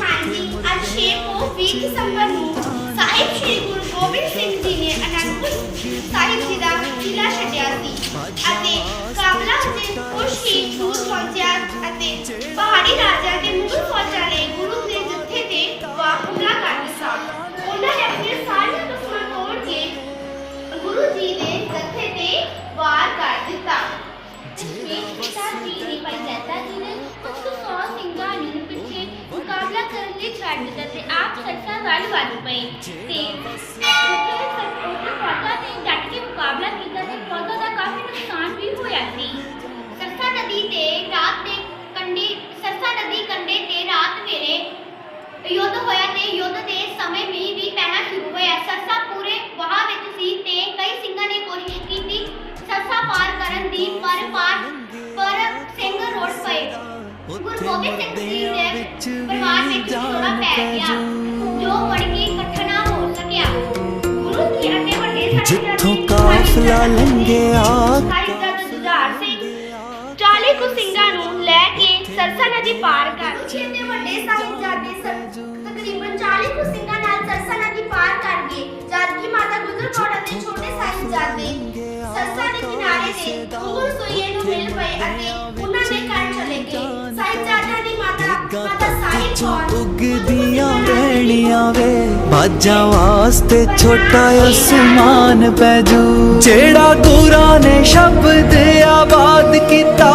ਹਾਂਜੀ ਅੱਜ 6 ਤੋਂ 20 ਦਸੰਬਰ ਨੂੰ ਸਾਹਿਬ ਸ੍ਰੀ ਗੁਰੂ ਗੋਬਿੰਦ ਸਿੰਘ ਜੀ ਨੇ ਅਨੰਦਪੁਰ ਸਾਹਿਬ ਜੀ ਦਾ ਕਿਲਾ ਛੱਡਿਆ ਸੀ ਅਤੇ ਕਾਬਲਾ ਦੇ ਕੁਛ ਹੀ ਦੂਰ ਪਹੁੰਚਿਆ ਅਤੇ ਪਹਾੜੀ ਰਾਜਾ ਤੇ ਮੁਗਲ ਫੌਜਾਂ ਨੇ ਗੁਰੂ ਦੇ ਜੱਥੇ ਤੇ ਵਾਰ ਹਮਲਾ ਕਰ ਦਿੱਤਾ ਉਹਨਾਂ ਨੇ ਆਪਣੀਆਂ ਸਾਰੀਆਂ ਦੁਸ਼ਮਣ ਤੋੜ ਕੇ ਗੁਰੂ ਜੀ ਦੇ ਜੱਥੇ ਤੇ ਵਾਰ ਕਰ ਦਿੱਤਾ ਵੱਲ ਵੱਲ ਪਏ ਤੇ ਉੱਥੇ ਸੱਚੇ ਫੌਜਾਂ ਨੇ ਡਟ ਕੇ ਮੁਕਾਬਲਾ ਕੀਤਾ ਤੇ ਫੌਜਾਂ ਦਾ ਕਾਫੀ ਨੁਕਸਾਨ ਵੀ ਹੋਇਆ ਸੀ। ਸਰਸਾ ਨਦੀ ਤੇ ਰਾਤ ਦੇ ਕੰਢੇ ਸਰਸਾ ਨਦੀ ਕੰਢੇ ਤੇ ਰਾਤ ਵੇਲੇ ਯੁੱਧ ਹੋਇਆ ਤੇ ਯੁੱਧ ਦੇ ਸਮੇਂ ਮੀਂਹ ਵੀ ਪੈਣਾ ਸ਼ੁਰੂ ਹੋਇਆ। ਸਰਸਾ ਪੂਰੇ ਵਹਾਅ ਵਿੱਚ ਸੀ ਤੇ ਕਈ ਸਿੰਘਾਂ ਨੇ ਕੋਸ਼ਿਸ਼ ਕੀਤੀ ਸਰਸਾ ਪਾਰ ਕਰਨ ਦੀ ਪਰ ਪਾਰ ਪਰ ਸਿੰਘ ਰੋੜ ਪਏ। ਗੁਰੂ ਗੋਬਿੰਦ ਸਿੰਘ ਜੀ ਦੇ ਪਰਿਵਾਰ ਵਿੱਚ ਵਿਛੋੜਾ ਪੈ ਗਿਆ ਜਿੱਥੋਂ ਕਾਫਲਾ ਲੰਘਿਆ ਸਾਹਿਬਜ਼ਾਦਾ ਜੁਝਾਰ ਸਿੰਘ 40 ਕੁ ਸਿੰਘਾਂ ਨੂੰ ਲੈ ਕੇ ਸਰਸਾ ਨਦੀ ਪਾਰ ਕਰ। ਜੀ ਤੇ ਵੱਡੇ ਸਾਹਿਬਜ਼ਾਦੇ ਸਰ ਤਕਰੀਬਨ 40 ਕੁ ਸਿੰਘਾਂ ਨਾਲ ਸਰਸਾ ਨਦੀ ਪਾਰ ਕਰ ਗਏ। ਜਦ ਕਿ ਮਾਤਾ ਗੁਜਰ ਕੌਰ ਅਤੇ ਛੋਟੇ ਸਾਹਿਬਜ਼ਾਦੇ ਸਰਸਾ ਦੇ ਕਿਨਾਰੇ ਤੇ ਮੁਗਲ ਸੋਈਏ ਨੂੰ ਮਿਲ ਪਏ ਅਤੇ ਉਹਨਾਂ ਦੇ ਘਰ ਚਲੇ ਗਏ। ਸਾਹਿਬਜ਼ਾਦਿਆਂ ਦੀ ਮਾਤਾ ਮਾਤਾ ਸਾਹਿਬ ਕੌਰ ਵਹਿਣੀਆਂ ਵੇ ਬਾਜਾਂ ਵਾਸਤੇ ਛੋਟਾ ਅਸਮਾਨ ਪੈ ਜੂ। ਜਿਹੜਾ ਗੁਰਾਂ ਨੇ ਸ਼ਬਦ ਆਬਾਦ ਕੀਤਾ